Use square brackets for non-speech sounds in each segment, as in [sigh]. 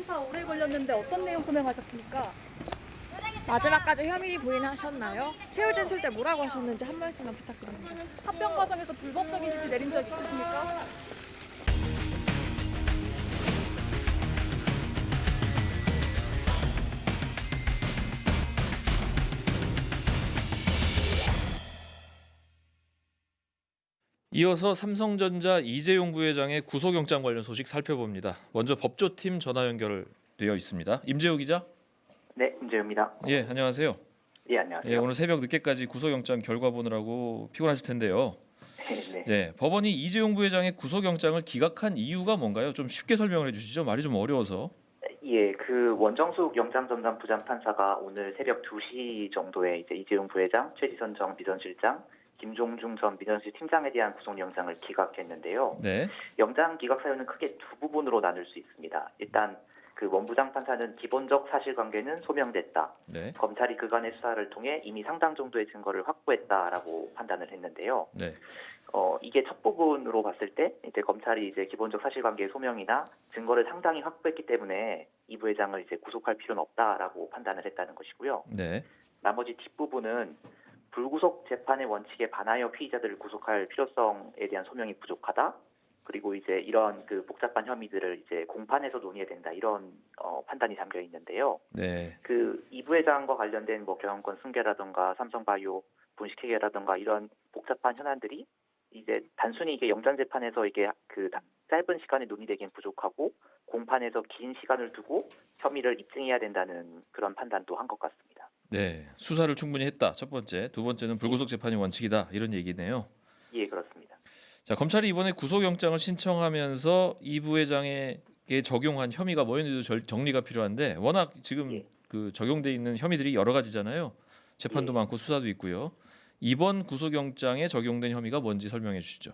수사 오래 걸렸는데 어떤 내용 소명하셨습니까? 마지막까지 혐의 부인하셨나요? 최후 진술 때 뭐라고 하셨는지 한 말씀만 부탁드립니다. 합병 과정에서 불법적인 지시 내린 적 있으십니까? 이어서 삼성전자 이재용 부회장의 구속영장 관련 소식 살펴봅니다. 먼저 법조팀 전화 연결되어 있습니다. 임재우 기자. 네, 임재우입니다. 예, 안녕하세요. 예, 안녕하세요. 예, 오늘 새벽 늦게까지 구속영장 결과 보느라고 피곤하실 텐데요. 네, 네. 예, 법원이 이재용 부회장의 구속영장을 기각한 이유가 뭔가요? 좀 쉽게 설명을 해주시죠. 말이 좀 어려워서. 예, 그 원정숙 영장전담 부장판사가 오늘 새벽 2시 정도에 이제 이재용 부회장, 최지선 정 비서실장, 김종중 전 민원실 팀장에 대한 구속 영장을 기각했는데요. 네, 영장 기각 사유는 크게 두 부분으로 나눌 수 있습니다. 일단 그 원부장 판사는 기본적 사실관계는 소명됐다. 네, 검찰이 그간의 수사를 통해 이미 상당 정도의 증거를 확보했다라고 판단을 했는데요. 네, 어, 이게 첫 부분으로 봤을 때 이제 검찰이 이제 기본적 사실관계 소명이나 증거를 상당히 확보했기 때문에 이 부회장을 이제 구속할 필요는 없다라고 판단을 했다는 것이고요. 네, 나머지 뒷부분은 불구속 재판의 원칙에 반하여 피의자들을 구속할 필요성에 대한 소명이 부족하다. 그리고 이제 이런 그 복잡한 혐의들을 이제 공판에서 논의해야 된다 이런 어, 판단이 담겨 있는데요. 네, 그 이 부회장과 관련된 뭐 경영권 승계라든가 삼성바이오 분식회계라든가 이런 복잡한 현안들이 이제 단순히 이게 영장 재판에서 이게 그 다- 짧은 시간에 논의되기엔 부족하고 공판에서 긴 시간을 두고 혐의를 입증해야 된다는 그런 판단도 한 것 같습니다. 네. 수사를 충분히 했다. 첫 번째, 두 번째는 불구속 재판이 원칙이다. 이런 얘기네요. 예, 그렇습니다. 자, 검찰이 이번에 구속영장을 신청하면서 이 부회장에게 적용한 혐의가 뭐였는지도 절- 정리가 필요한데 워낙 지금 예. 그 적용돼 있는 혐의들이 여러 가지잖아요. 재판도 예. 많고 수사도 있고요. 이번 구속영장에 적용된 혐의가 뭔지 설명해 주시죠.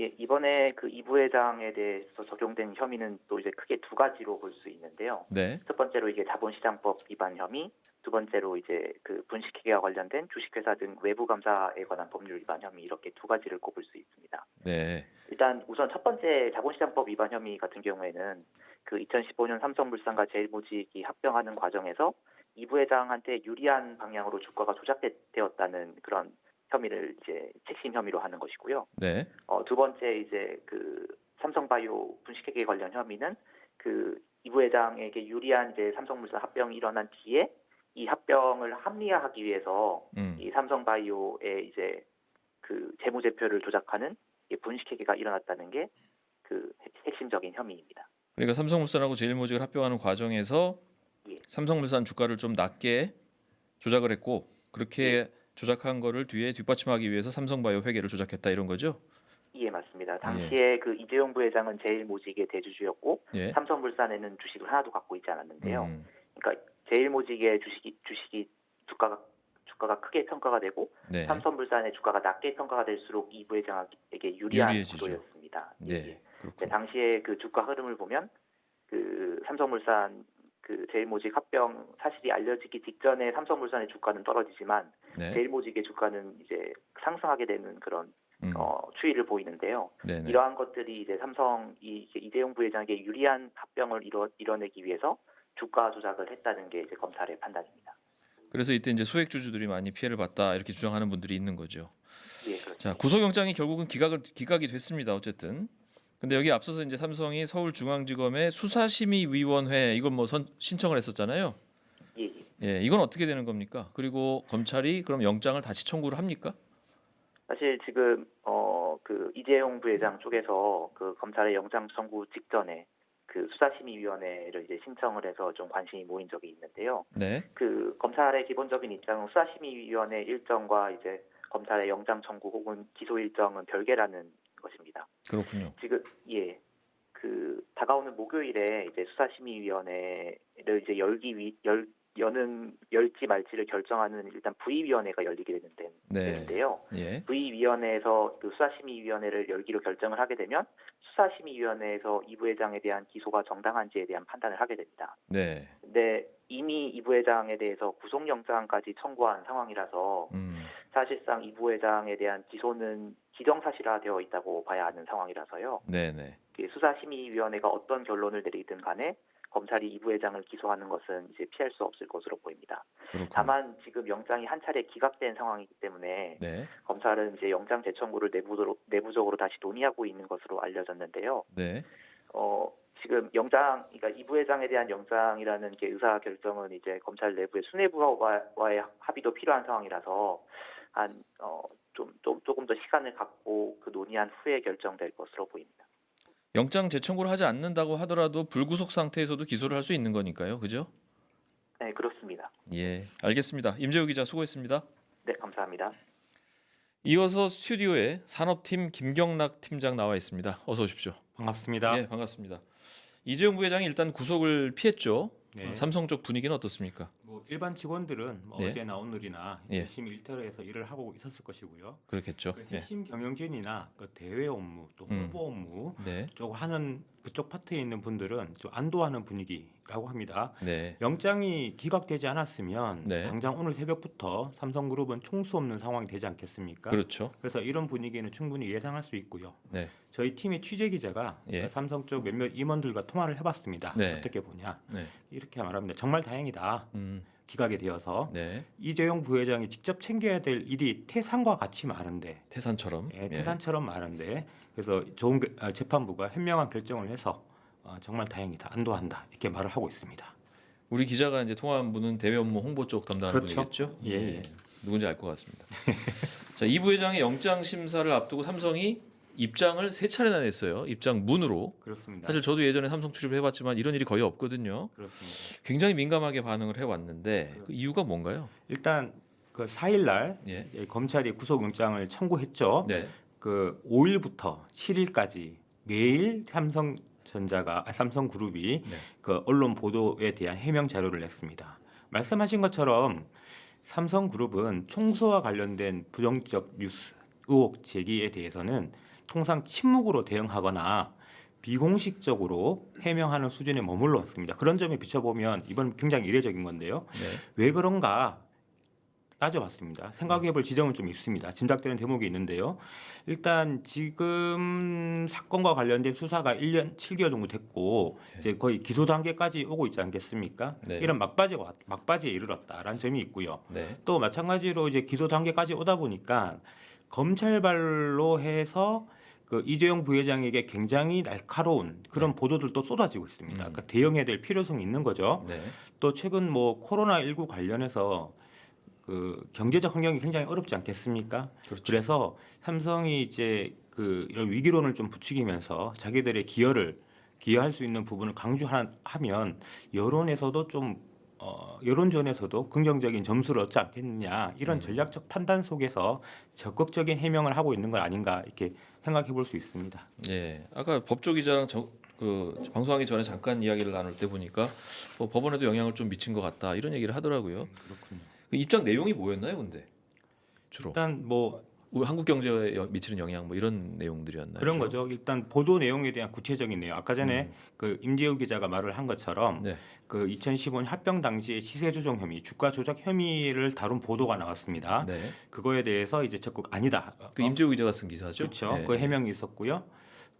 예, 이번에 그 이 부회장에 대해서 적용된 혐의는 또 이제 크게 두 가지로 볼 수 있는데요. 네, 첫 번째로 이게 자본시장법 위반 혐의, 두 번째로 이제 그 분식회계와 관련된 주식회사 등 외부 감사에 관한 법률 위반 혐의 이렇게 두 가지를 꼽을 수 있습니다. 네, 일단 우선 첫 번째 자본시장법 위반 혐의 같은 경우에는 그 2015년 삼성물산과 제일모직이 합병하는 과정에서 이 부회장한테 유리한 방향으로 주가가 조작되었다는 그런 혐의를 이제 핵심 혐의로 하는 것이고요. 네, 어, 두 번째 이제 그 삼성바이오 분식회계 관련 혐의는 그 이 부회장에게 유리한 이제 삼성물산 합병이 일어난 뒤에 이 합병을 합리화하기 위해서 음, 이 삼성바이오의 이제 그 재무제표를 조작하는 이 분식회계가 일어났다는 게 그 핵심적인 혐의입니다. 그러니까 삼성물산하고 제일모직을 합병하는 과정에서 예. 삼성물산 주가를 좀 낮게 조작을 했고 그렇게 조작한 거를 뒤에 뒷받침하기 위해서 삼성바이오 회계를 조작했다 이런 거죠? 예, 맞습니다. 당시에 그 이재용 부회장은 제일모직의 대주주였고 예. 삼성물산에는 주식을 하나도 갖고 있지 않았는데요. 음, 그러니까 제일모직의 주식이 주식이 주가가 주가가 크게 평가가 되고 네. 삼성물산의 주가가 낮게 평가가 될수록 이 부회장에게 유리한 유리해지죠. 구도였습니다. 예, 네. 예. 그렇군요. 네, 당시에 그 주가 흐름을 보면 그 삼성물산 그 제일모직 합병 사실이 알려지기 직전에 삼성물산의 주가는 떨어지지만 네. 제일모직의 주가는 이제 상승하게 되는 그런 음, 어, 추이를 보이는데요. 네네. 이러한 것들이 이제 삼성 이 이제 이재용 부회장에게 유리한 합병을 이뤄, 이뤄내기 위해서 주가 조작을 했다는 게 이제 검찰의 판단입니다. 그래서 이때 이제 소액 주주들이 많이 피해를 봤다 이렇게 주장하는 분들이 있는 거죠. 예. 자 구속영장이 결국은 기각을 기각이 됐습니다. 어쨌든. 근데 여기 앞서서 이제 삼성이 서울중앙지검의 수사심의위원회 이걸 뭐 선, 신청을 했었잖아요. 예, 예. 예, 이건 어떻게 되는 겁니까? 그리고 검찰이 그럼 영장을 다시 청구를 합니까? 사실 지금 어 그 이재용 부회장 쪽에서 그 검찰의 영장 청구 직전에 그 수사심의위원회를 이제 신청을 해서 좀 관심이 모인 적이 있는데요. 네, 그 검찰의 기본적인 입장은 수사심의위원회 일정과 이제 검찰의 영장 청구 혹은 기소 일정은 별개라는 것입니다. 그렇군요. 지금 예. 그 다가오는 목요일에 이제 수사심의위원회를 이제 열기 위 열, 여는 열지 말지를 결정하는 일단 부의위원회가 열리게 되는데, 네. 되는데요. 예, 부의위원회에서 그 수사심의위원회를 열기로 결정을 하게 되면 수사심의위원회에서 이 부회장에 대한 기소가 정당한지에 대한 판단을 하게 됩니다. 네, 근데 이미 이 부회장에 대해서 구속영장까지 청구한 상황이라서 음, 사실상 이 부회장에 대한 기소는 기정사실화되어 있다고 봐야 하는 상황이라서요. 네, 네, 그 수사심의위원회가 어떤 결론을 내리든 간에 검찰이 이 부회장을 기소하는 것은 이제 피할 수 없을 것으로 보입니다. 그렇군요. 다만 지금 영장이 한 차례 기각된 상황이기 때문에 네, 검찰은 이제 영장 재청구를 내부적으로, 내부적으로 다시 논의하고 있는 것으로 알려졌는데요. 네, 어, 지금 영장, 그러니까 이 부회장에 대한 영장이라는 게 의사 결정은 이제 검찰 내부의 수뇌부와의 합의도 필요한 상황이라서 한 어, 좀, 좀 조금 더 시간을 갖고 그 논의한 후에 결정될 것으로 보입니다. 영장 재청구를 하지 않는다고 하더라도 불구속 상태에서도 기소를 할 수 있는 거니까요, 그죠? 네, 그렇습니다. 예, 알겠습니다. 임재우 기자 수고했습니다. 네, 감사합니다. 이어서 스튜디오에 산업팀 김경락 팀장 나와 있습니다. 어서 오십시오. 반갑습니다. 예, 반갑습니다. 이재용 부회장이 일단 구속을 피했죠. 네. 어, 삼성 쪽 분위기는 어떻습니까? 뭐 일반 직원들은 뭐 네. 어제나 오늘이나 예. 열심히 일터에서 일을 하고 있었을 것이고요. 그렇겠죠. 그 예. 핵심 경영진이나 그 대외 업무 또 음. 홍보 업무 네, 쪽 하는 그쪽 파트에 있는 분들은 좀 안도하는 분위기라고 합니다. 네, 영장이 기각되지 않았으면 네. 당장 오늘 새벽부터 삼성그룹은 총수 없는 상황이 되지 않겠습니까? 그렇죠. 그래서 이런 분위기는 충분히 예상할 수 있고요. 네, 저희 팀의 취재 기자가 예. 삼성 쪽 몇몇 임원들과 통화를 해봤습니다. 네. 어떻게 보냐 네, 이렇게 말합니다. 정말 다행이다. 음, 기각이 되어서 네, 이재용 부회장이 직접 챙겨야 될 일이 태산과 같이 많은데 태산처럼. 예, 예. 태산처럼 많은데 그래서 좋은 게- 아, 재판부가 현명한 결정을 해서 어, 정말 다행이다 안도한다 이렇게 말을 하고 있습니다. 우리 기자가 이제 통화한 분은 대외 업무 홍보 쪽 담당하는 그렇죠. 분이겠죠? 예, 예. 누군지 알 것 같습니다. [laughs] 자, 이 부회장의 영장 심사를 앞두고 삼성이 입장을 세 차례나 냈어요. 입장 문으로. 그렇습니다. 사실 저도 예전에 삼성 출입을 해봤지만 이런 일이 거의 없거든요. 그렇습니다. 굉장히 민감하게 반응을 해왔는데 그 이유가 뭔가요? 일단 그 4일 날 예, 검찰이 구속영장을 청구했죠. 네, 그 5일부터 7일까지 매일 삼성전자가 아, 삼성그룹이 네. 그 언론 보도에 대한 해명 자료를 냈습니다. 말씀하신 것처럼 삼성그룹은 총수와 관련된 부정적 뉴스 의혹 제기에 대해서는 통상 침묵으로 대응하거나 비공식적으로 해명하는 수준에 머물러 왔습니다. 그런 점에 비춰보면 이번 굉장히 이례적인 건데요. 네, 왜 그런가 따져봤습니다. 생각해볼 지점은 좀 있습니다. 짐작되는 대목이 있는데요. 일단 지금 사건과 관련된 수사가 1년 7개월 정도 됐고 이제 거의 기소 단계까지 오고 있지 않겠습니까? 네. 이런 막바지가 왔- 막바지에 이르렀다라는 점이 있고요. 네, 또 마찬가지로 이제 기소 단계까지 오다 보니까 검찰발로 해서 그 이재용 부회장에게 굉장히 날카로운 그런 보도들도 쏟아지고 있습니다. 네. 음. 그러니까 대응해야 될 필요성이 있는 거죠. 네, 또 최근 뭐 코로나 19 관련해서 그 경제적 환경이 굉장히 어렵지 않겠습니까? 그렇죠. 그래서 삼성이 이제 그 이런 위기론을 좀 부추기면서 자기들의 기여를 기여할 수 있는 부분을 강조하면 여론에서도 좀 어, 여론전에서도 긍정적인 점수를 얻지 않겠느냐 이런 음. 전략적 판단 속에서 적극적인 해명을 하고 있는 건 아닌가 이렇게 생각해 볼 수 있습니다. 예. 아까 법조 기자랑 저, 그 방송하기 전에 잠깐 이야기를 나눌 때 보니까 뭐 법원에도 영향을 좀 미친 것 같다 이런 얘기를 하더라고요. 그렇군요. 그 입장 내용이 뭐였나요, 근데 주로 일단 뭐 우리 한국 경제에 여- 미치는 영향 뭐 이런 내용들이었나요? 그런? 거죠. 일단 보도 내용에 대한 구체적인 내용. 아까 전에 음. 그 임재우 기자가 말을 한 것처럼 네. 그 2015년 합병 당시에 시세 조정 혐의, 주가 조작 혐의를 다룬 보도가 나왔습니다. 네. 그거에 대해서 이제 적극 아니다. 그 어, 임재우 기자가 쓴 기사죠. 그렇죠. 예. 그 해명이 있었고요.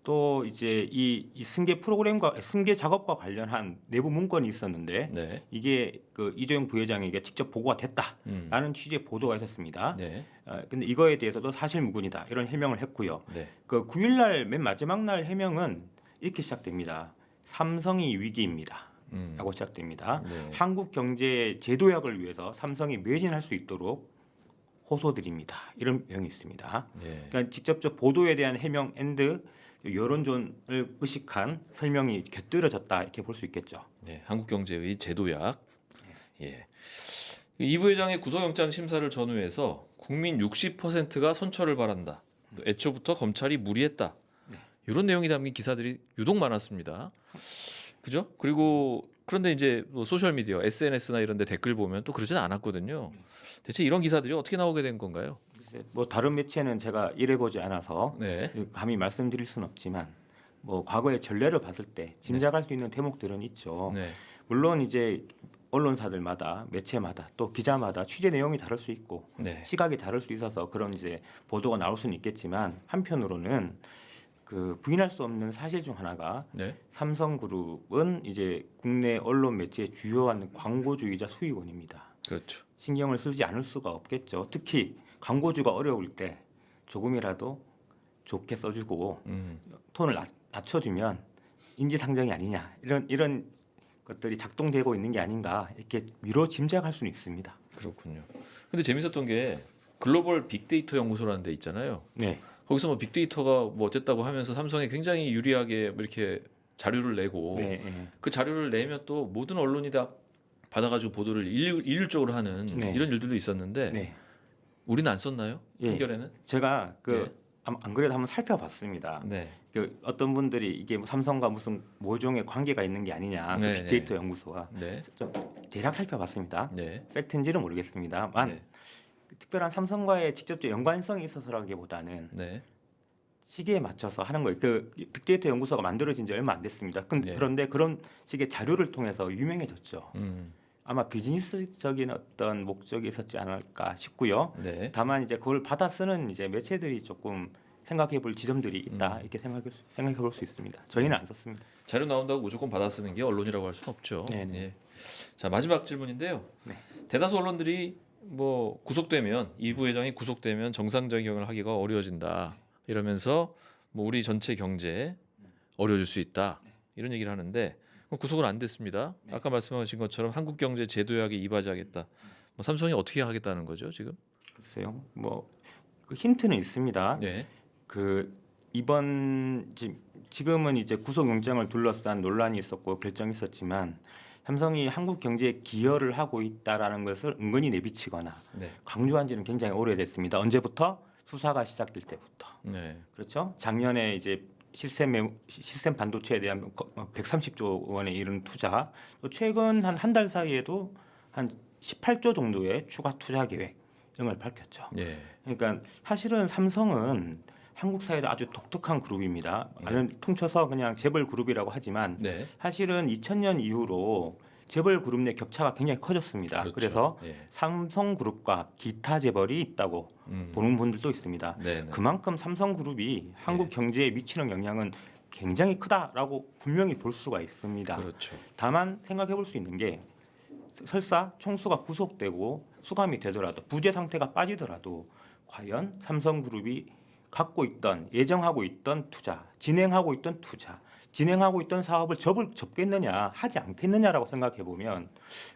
또 이제 이, 이 승계 프로그램과 승계 작업과 관련한 내부 문건이 있었는데 네. 이게 그 이재용 부회장에게 직접 보고가 됐다라는 음. 취지의 보도가 있었습니다. 네. 어, 근데 이거에 대해서도 사실 무근이다 이런 해명을 했고요. 네. 그 9일날 맨 마지막 날 해명은 이렇게 시작됩니다. 삼성이 위기입니다. 음. 라고 시작됩니다. 네. 한국 경제의 제도약을 위해서 삼성이 매진할 수 있도록 호소드립니다. 이런 내용이 있습니다. 네. 그러니까 직접적 보도에 대한 해명 앤드 여론전을 의식한 설명이 곁들여졌다 이렇게 볼 수 있겠죠. 네. 한국 경제의 제도약. 예. 이 부회장의 구속영장 심사를 전후해서 국민 60%가 선처를 바란다. 또 애초부터 검찰이 무리했다. 네. 이런 내용이 담긴 기사들이 유독 많았습니다. 그죠? 그리고 그런데 이제 뭐 소셜 미디어, SNS나 이런 데 댓글 보면 또 그러진 않았거든요. 대체 이런 기사들이 어떻게 나오게 된 건가요? 뭐 다른 매체는 제가 일해보지 않아서 네. 감히 말씀드릴 수는 없지만 뭐 과거의 전례를 봤을 때 짐작할 수 있는 대목들은 있죠. 네. 물론 이제 언론사들마다 매체마다 또 기자마다 취재 내용이 다를 수 있고 네. 시각이 다를 수 있어서 그런 이제 보도가 나올 수는 있겠지만 한편으로는 그 부인할 수 없는 사실 중 하나가 네. 삼성그룹은 이제 국내 언론 매체의 주요한 광고주이자 수익원입니다. 그렇죠. 신경을 쓰지 않을 수가 없겠죠. 특히 광고주가 어려울 때 조금이라도 좋게 써주고 음. 톤을 낮, 낮춰주면 인지상정이 아니냐 이런 이런 것들이 작동되고 있는 게 아닌가 이렇게 미뤄 짐작할 수는 있습니다. 그렇군요. 근데 재밌었던 게 글로벌 빅데이터 연구소라는 데 있잖아요. 네, 거기서 뭐 빅데이터가 뭐 어쨌다고 하면서 삼성에 굉장히 유리하게 뭐 이렇게 자료를 내고 네, 네. 그 자료를 내면 또 모든 언론이 다 받아가지고 보도를 일, 일률적으로 하는 네. 이런 일들도 있었는데 네. 우리는 안 썼나요? 예. 한겨레는? 제가 그 예. 안- 그래도 한번 살펴봤습니다. 네. 그 어떤 분들이 이게 뭐 삼성과 무슨 모종의 관계가 있는 게 아니냐 그 네, 빅데이터 연구소와 네. 좀 대략 살펴봤습니다. 네. 팩트인지는 모르겠습니다만 네. 그 특별한 삼성과의 직접적 연관성이 있어서라기보다는 네. 시기에 맞춰서 하는 거예요. 그 빅데이터 연구소가 만들어진 지 얼마 안 됐습니다. 근- 네. 그런데 그런 식의 자료를 통해서 유명해졌죠. 음. 아마 비즈니스적인 어떤 목적이 있었지 않을까 싶고요. 네. 다만 이제 그걸 받아 쓰는 이제 매체들이 조금 생각해 볼 지점들이 있다 음. 이렇게 생각해 생각해 볼 수 있습니다. 저희는 안 썼습니다. 자료 나온다고 무조건 받아 쓰는 게 언론이라고 할 수는 없죠. 네네. 예. 자 마지막 질문인데요. 네. 대다수 언론들이 뭐 구속되면 이 부회장이 구속되면 정상적인 경영을 하기가 어려워진다 이러면서 뭐 우리 전체 경제 어려워질 수 있다 이런 얘기를 하는데 구속은 안 됐습니다. 네. 아까 말씀하신 것처럼 한국 경제 제도약에 이바지하겠다. 뭐 삼성이 어떻게 하겠다는 거죠 지금? 글쎄요. 뭐그 힌트는 있습니다. 네. 그 이번 지- 지금은 이제 구속영장을 둘러싼 논란이 있었고 결정이 있었지만 삼성이 한국 경제에 기여를 하고 있다라는 것을 은근히 내비치거나 네. 강조한 지는 굉장히 오래됐습니다. 언제부터 수사가 시작될 때부터 네. 그렇죠. 작년에 이제 시스템 메- 시스템 반도체에 대한 거- 어, 130조 원에 이른 투자, 또 최근 한 한 달 사이에도 한 18조 정도의 추가 투자 계획 등을 밝혔죠. 예. 그러니까 사실은 삼성은 한국 사회도 아주 독특한 그룹입니다. 네. 아니면 통쳐서 그냥 재벌 그룹이라고 하지만 네. 사실은 2000년 이후로 재벌 그룹 내 격차가 굉장히 커졌습니다. 그렇죠. 그래서 예. 삼성그룹과 기타 재벌이 있다고 음. 보는 분들도 있습니다. 네. 네. 그만큼 삼성그룹이 한국 경제에 미치는 영향은 굉장히 크다라고 분명히 볼 수가 있습니다. 그렇죠. 다만 생각해 볼 수 있는 게 설사 총수가 구속되고 수감이 되더라도 부재 상태가 빠지더라도 과연 삼성그룹이 갖고 있던 예정하고 있던 투자, 진행하고 있던 투자, 진행하고 있던 사업을 접을 접겠느냐, 하지 않겠느냐라고 생각해 보면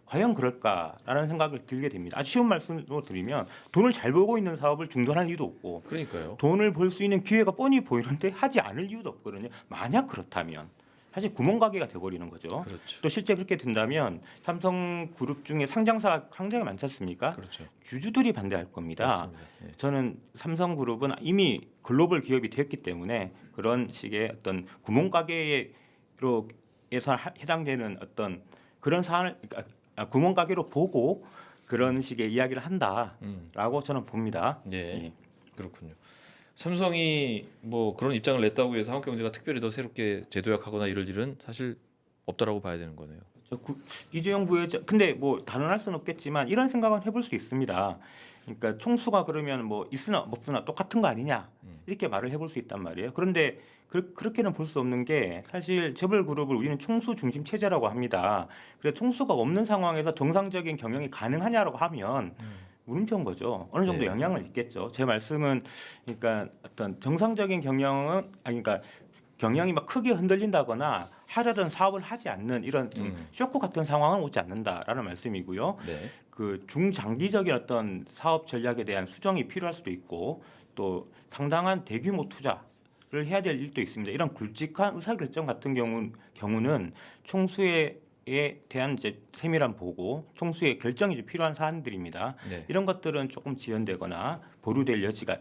과연 그럴까라는 생각을 들게 됩니다. 아주 쉬운 말씀으로 드리면 돈을 잘 벌고 있는 사업을 중단할 이유도 없고 그러니까요. 돈을 벌 수 있는 기회가 뻔히 보이는데 하지 않을 이유도 없거든요. 만약 그렇다면 사실 구멍가게가 돼버리는 거죠. 그렇죠. 또 실제 그렇게 된다면 삼성그룹 중에 상장사가 상당히 많지 않습니까? 그렇죠. 주주들이 반대할 겁니다. 예. 저는 삼성그룹은 이미 글로벌 기업이 되었기 때문에 그런 식의 어떤 구멍가게로 에서 하- 해당되는 어떤 그런 사안을 그러니까 아, 구멍가게로 보고 그런 식의 이야기를 한다라고 음. 저는 봅니다. 예. 예. 그렇군요. 삼성이 뭐 그런 입장을 냈다고 해서 한국 경제가 특별히 더 새롭게 제도약하거나 이럴 일은 사실 없다라고 봐야 되는 거네요. 저 구, 이재용 부회장 근데 뭐 단언할 수는 없겠지만 이런 생각은 해볼 수 있습니다. 그러니까 총수가 그러면 뭐 있으나 없으나 똑같은 거 아니냐 음. 이렇게 말을 해볼 수 있단 말이에요. 그런데 그, 그렇게는 볼 수 없는 게 사실 재벌 그룹을 우리는 총수 중심 체제라고 합니다. 그래 총수가 없는 상황에서 정상적인 경영이 가능하냐라고 하면 물음표인 거죠. 어느 정도 네. 영향을 있겠죠. 제 말씀은 그러니까 어떤 정상적인 경영은 아니 그러니까 경영이 막 크게 흔들린다거나 하려던 사업을 하지 않는 이런 좀 음. 쇼크 같은 상황은 오지 않는다라는 말씀이고요. 네. 그 중장기적인 어떤 사업 전략에 대한 수정이 필요할 수도 있고 또 상당한 대규모 투자 를 해야 될 일도 있습니다. 이런 굵직한 의사결정 같은 경우 경우는 총수에 에 대한 이제 세밀한 보고 총수의 결정이 필요한 사안들입니다. 네. 이런 것들은 조금 지연되거나 보류될 여지가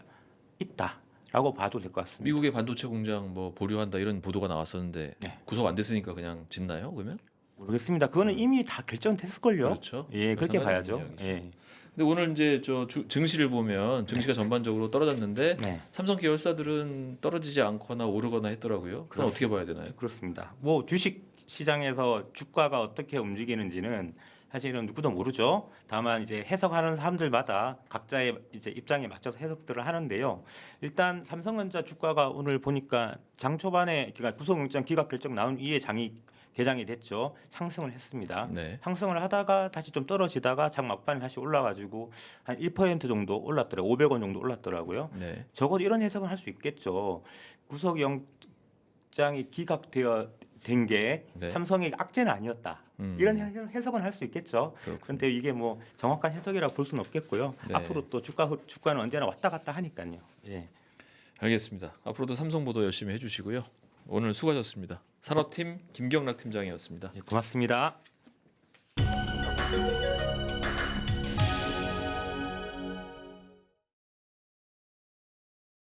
있다라고 봐도 될 것 같습니다. 미국의 반도체 공장 뭐 보류한다 이런 보도가 나왔었는데 네. 구속 안 됐으니까 그냥 짓나요? 그러면? 모르겠습니다. 그거는 이미 다 결정됐을걸요. 그렇죠. 예, 그렇게 봐야죠. 예, 근데 오늘 이제 저 주- 증시를 보면 증시가 전반적으로 떨어졌는데 네, 삼성 계열사들은 떨어지지 않거나 오르거나 했더라고요. 그건 어떻게 봐야 되나요? 그렇습니다. 뭐 주식 시장에서 주가가 어떻게 움직이는지는 사실은 누구도 모르죠. 다만 이제 해석하는 사람들마다 각자의 이제 입장에 맞춰서 해석들을 하는데요. 일단 삼성전자 주가가 오늘 보니까 장 초반에 그러니까 구속영장 기각 결정 나온 이에 장이 개장이 됐죠. 상승을 했습니다. 네. 상승을 상승을 하다가 다시 좀 떨어지다가 장 막판에 다시 올라가지고 한 1% 정도 올랐더라고요. 500원 정도 올랐더라고요. 네. 적어도 이런 해석은 할 수 있겠죠. 구속영장이 기각되어 된 게 네. 삼성의 악재는 아니었다. 음. 이런 해- 해석은 할 수 있겠죠. 그렇군요. 그런데 이게 뭐 정확한 해석이라 볼 수는 없겠고요. 네. 앞으로 또 주가 흐- 주가는 언제나 왔다 갔다 하니까요. 예. 알겠습니다. 앞으로도 삼성 보도 열심히 해주시고요. 오늘 수고하셨습니다. 산업팀 김경락 팀장이었습니다. 예, 고맙습니다.